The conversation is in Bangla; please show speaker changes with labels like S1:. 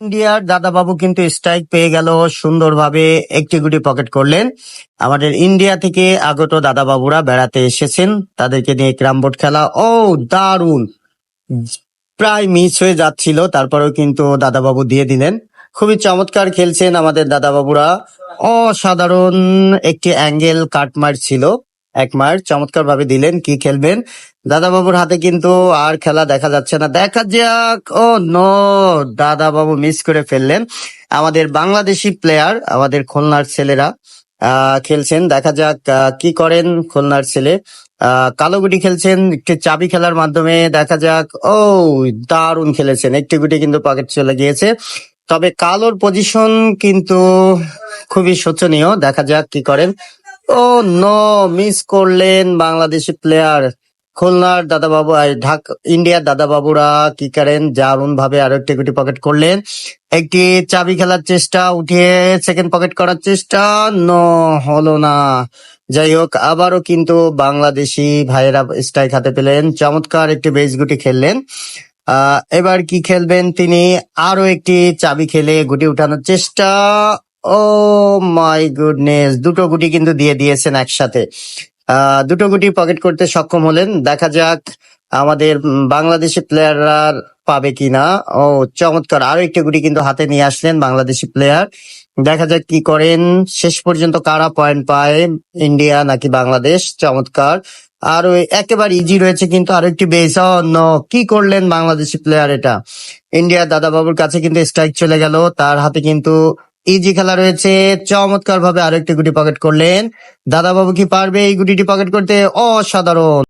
S1: ইন্ডিয়ার দাদাবাবু কিন্তু স্ট্রাইক পেয়ে গেল, সুন্দরভাবে একটি গুটি পকেট করলেন। আমাদের ইন্ডিয়া থেকে আগত দাদাবাবুরা বেড়াতে এসেছেন। তাদেরকে নিয়ে ক্রাম বোর্ড খেলা। ও, দারুণ! প্রায় মিস হয়ে যাচ্ছিল, তারপরেও কিন্তু দাদাবাবু দিয়ে দিলেন। খুবই চমৎকার খেলছেন আমাদের দাদাবাবুরা। অসাধারণ একটি অ্যাঙ্গেল কাটমার ছিল। এক মার চমৎকার ভাবে দিলেন, কি খেলবেন? দাদাবাবুর হাতে কিন্তু আর খেলা দেখা যাচ্ছে না। দেখা যাক, ও নো, দাদাবাবু মিস করে ফেললেন। আমাদের বাংলাদেশি প্লেয়ার আমাদের খুলনার ছেলেরা খেলছেন। দেখা যাক কি করেন খুলনার ছেলে। কালো গুটি খেলছেন, একটি চাবি খেলার মাধ্যমে। দেখা যাক, ও, দারুণ খেলেছেন। একটি গুটি কিন্তু পকেট চলে গিয়েছে। তবে কালোর পজিশন কিন্তু খুবই শোচনীয়। দেখা যাক, কি করেন ও নো মিস করলেন বাংলাদেশি প্লেয়ার খুলনার দাদাবাবু ঢাক, ইন্ডিয়ার দাদাবাবুরা কি করেন? দারুণ ভাবে আরও একটি গুটি পকেট করলেন। একটি চাবি খেলার চেষ্টা, উঠিয়ে সেকেন্ড পকেট করার চেষ্টা, নো, হলো না। যাই হোক, আবারও কিন্তু বাংলাদেশি ভাইয়েরা স্ট্রাইক হাতে পেলেন। চমৎকার একটি বেস গুটি খেললেন। এবার কি খেলবেন তিনি? আরও একটি চাবি খেলে গুটি উঠানোর চেষ্টা। ও মাই গুডনেস দুটো গুটি কিন্তু দিয়ে দিয়েছেন একসাথে। দুটো গুটি পকেট করতে সক্ষম হলেন। দেখা যাক আমাদের বাংলাদেশি প্লেয়াররা পাবে কিনা। ও, চমৎকার। আরও একটি গুটি কিন্তু হাতে নিয়ে আসলেন বাংলাদেশি প্লেয়ার দেখা যাক কি করেন। শেষ পর্যন্ত কারা পয়েন্ট পায়? ইন্ডিয়া নাকি বাংলাদেশ? চমৎকার। আর ওই একেবারে ইজি রয়েছে কিন্তু আরও একটি বেস অন্য কি করলেন বাংলাদেশি প্লেয়ার এটা? ইন্ডিয়ার দাদাবাবুর কাছে কিন্তু স্ট্রাইক চলে গেল। তার হাতে কিন্তু ইজি খেলা রয়েছে। চমৎকার ভাবে আরও একটি গুটি পকেট করলেন। দাদা বাবু কি পারবে এই গুটিটি পকেট করতে? অসাধারণ।